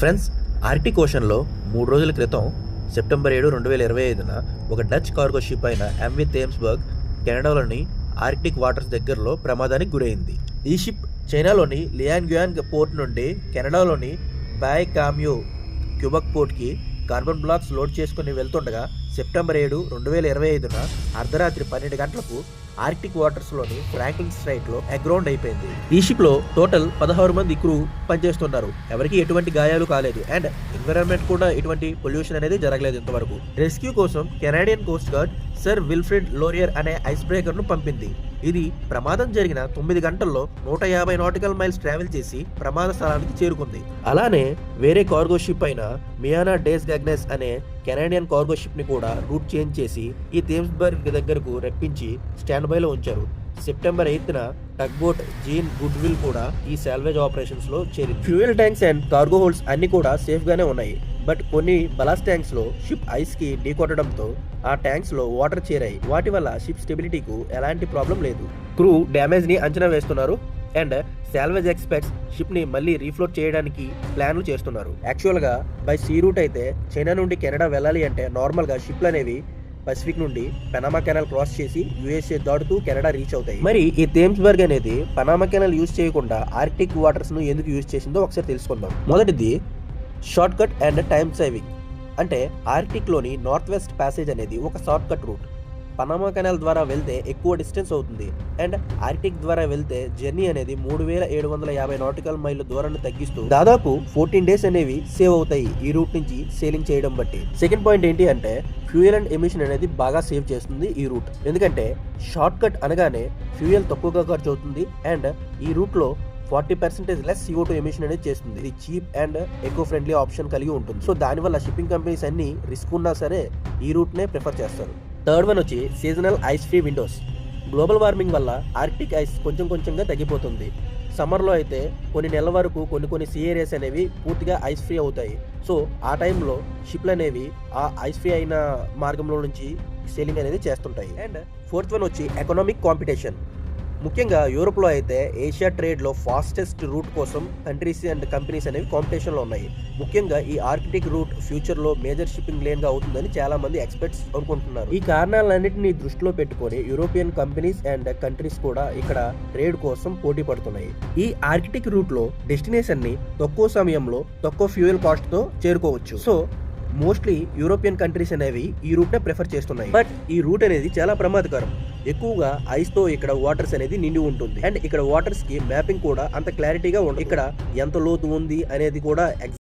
Friends Arctic ఓషన్లో మూడు రోజుల క్రితం సెప్టెంబర్ ఏడు రెండు వేల ఇరవై ఐదున ఒక డచ్ కార్గో షిప్ అయిన ఎంవి థేమ్స్బర్గ్ కెనడాలోని ఆర్కిటిక్ వాటర్స్ దగ్గరలో ప్రమాదానికి గురైంది. ఈ షిప్ చైనాలోని లియాన్గ్యాన్ పోర్ట్ నుండి కెనడాలోని బాయ్ కామ్యూ క్యూబక్ పోర్ట్కి కార్బన్ బ్లాక్స్ లోడ్ చేసుకుని వెళ్తుండగా సెప్టెంబర్ ఏడు రెండు వేల ఇరవై ఐదున అర్ధరాత్రి పన్నెండు గంటలకు ఆర్కిటిక్ వాటర్స్లోని ఫ్రాంక్లిన్ స్ట్రైట్లో అగ్రౌండ్ అయిపోయింది. ఈ షిప్లో టోటల్ పదహారు మంది క్రూ పనిచేస్తున్నారు. ఎవరికి ఎటువంటి గాయాలు కాలేదు. అండ్ ఎన్విరాన్మెంట్ కూడా ఎటువంటి పొల్యూషన్ అనేది జరగలేదు ఇంతవరకు. రెస్క్యూ కోసం Canadian Coast Guard Sir Wilfrid Laurier అనే ఐస్ బ్రేకర్ను పంపింది. ఇది ప్రమాదం జరిగిన తొమ్మిది గంటల్లో నూట యాభై నాటికల్ మైల్స్ ట్రావెల్ చేసి ప్రమాద స్థలానికి చేరుకుంది. అలానే వేరే కార్గో షిప్ అయిన మియానా డేస్ గగ్నెస్ అనే కెనేడియన్ కార్గో షిప్ని కూడా రూట్ చేంజ్ చేసి ఈ థేమ్స్బర్గ్ దగ్గరకు రప్పించి స్టాండ్ బైలో ఉంచారు. సెప్టెంబర్ ఎయిత్న టగ్బోట్ జీన్ గుడ్ విల్ కూడా ఈ సాల్వేజ్ ఆపరేషన్స్లో చేరింది. Fuel tanks and cargo holds అన్ని కూడా సేఫ్ గానే ఉన్నాయి. బట్ కొన్ని బలాస్ ట్యాంక్స్లో షిప్ ఐస్కి ఢీకొట్టడంతో ఆ ట్యాంక్స్లో వాటర్ చేరాయి. వాటి వల్ల షిప్ స్టెబిలిటీకు ఎలాంటి ప్రాబ్లం లేదు. క్రూ డ్యామేజ్ని అంచనా వేస్తున్నారు అండ్ శాల్వేజ్ ఎక్స్పెక్ట్స్ షిప్ని మళ్ళీ రీఫ్లోట్ చేయడానికి ప్లాన్లు చేస్తున్నారు. యాక్చువల్గా బై సీ రూట్ అయితే చైనా నుండి కెనడా వెళ్ళాలి అంటే నార్మల్గా షిప్లు అనేవి పసిఫిక్ నుండి పనామా కెనాల్ క్రాస్ చేసి యుఎస్ఏ దాటుతూ కెనడా రీచ్ అవుతాయి. మరి ఈ థేమ్స్బర్గ్ అనేది పనామా కెనాల్ యూజ్ చేయకుండా ఆర్టిక్ వాటర్స్ను ఎందుకు యూజ్ చేసిందో ఒకసారి తెలుసుకుందాం. మొదటిది షార్ట్కట్ అండ్ టైమ్ సేవింగ్. అంటే ఆర్టిక్లోని నార్త్ వెస్ట్ ప్యాసేజ్ అనేది ఒక షార్ట్కట్ రూట్. పనామా కెనాల్ ద్వారా వెళ్తే ఎక్కువ డిస్టెన్స్ అవుతుంది. అండ్ ఆర్టిక్ ద్వారా వెళ్తే జర్నీ అనేది మూడు వేల ఏడు వందల యాభై నాటికల్ మైళ్ళ దూరాన్ని తగ్గిస్తూ దాదాపు ఫోర్టీన్ డేస్ అనేవి సేవ్ అవుతాయి ఈ రూట్ నుంచి సేలింగ్ చేయడం బట్టి. సెకండ్ పాయింట్ ఏంటి అంటే ఫ్యూయల్ అండ్ ఎమిషన్ అనేది బాగా సేవ్ చేస్తుంది ఈ రూట్. ఎందుకంటే షార్ట్ కట్ అనగానే ఫ్యూయల్ తక్కువగా ఖర్చు అవుతుంది. అండ్ ఈ రూట్లో forty percentage less C O two emission అనేది చేస్తుంది. ఇది cheap and eco friendly option కలిగి ఉంటుంది. సో దానివల్ల షిప్పింగ్ కంపెనీస్ అన్ని రిస్క్ ఉన్నా సరే ఈ రూట్ నే ప్రిఫర్ చేస్తారు. థర్డ్ వన్ వచ్చి seasonal ice free windows global warming వల్ల ఆర్కిటిక్ ఐస్ కొంచెం కొంచెంగా తగ్గిపోతుంది. సమ్మర్లో అయితే కొన్ని నెలల వరకు కొన్ని కొన్ని సీ ఏరియాస్ అనేవి పూర్తిగా ఐస్ ఫ్రీ అవుతాయి. సో ఆ టైంలో షిప్లు అనేవి ఆ ఐస్ ఫ్రీ అయిన మార్గంలో నుంచి సేలింగ్ అనేది చేస్తుంటాయి. అండ్ ఫోర్త్ వన్ వచ్చి ఎకనామిక్ కాంపిటీషన్ ముఖ్యంగా యూరోప్లో అయితే ఏషియా ట్రేడ్లో ఫాస్టెస్ట్ రూట్ కోసం కంట్రీస్ అండ్ కంపెనీస్ అనేవి కాంపిటీషన్లో ఉన్నాయి. ముఖ్యంగా ఈ ఆర్కిటిక్ రూట్ ఫ్యూచర్లో మేజర్ షిప్పింగ్ లేన్గా అవుతుందని చాలా మంది ఎక్స్పర్ట్స్ అనుకుంటున్నారు. ఈ కారణాలన్నింటినీ దృష్టిలో పెట్టుకొని యూరోపియన్ కంపెనీస్ అండ్ కంట్రీస్ కూడా ఇక్కడ ట్రేడ్ కోసం పోటీ పడుతున్నాయి. ఈ ఆర్కిటిక్ రూట్లో డెస్టినేషన్ని తక్కువ సమయంలో తక్కువ ఫ్యూయల్ కాస్ట్తో చేరుకోవచ్చు. సో మోస్ట్లీ యూరోపియన్ కంట్రీస్ అనేవి ఈ రూట్నే ప్రిఫర్ చేస్తున్నాయి. బట్ ఈ రూట్ అనేది చాలా ప్రమాదకరం. ఎక్కువగా ఐస్తో ఇక్కడ వాటర్స్ అనేది నిండి ఉంటుంది. అండ్ ఇక్కడ వాటర్స్కి మ్యాపింగ్ కూడా అంత క్లారిటీగా ఉండదు. ఇక్కడ ఎంత లోతు ఉంది అనేది కూడా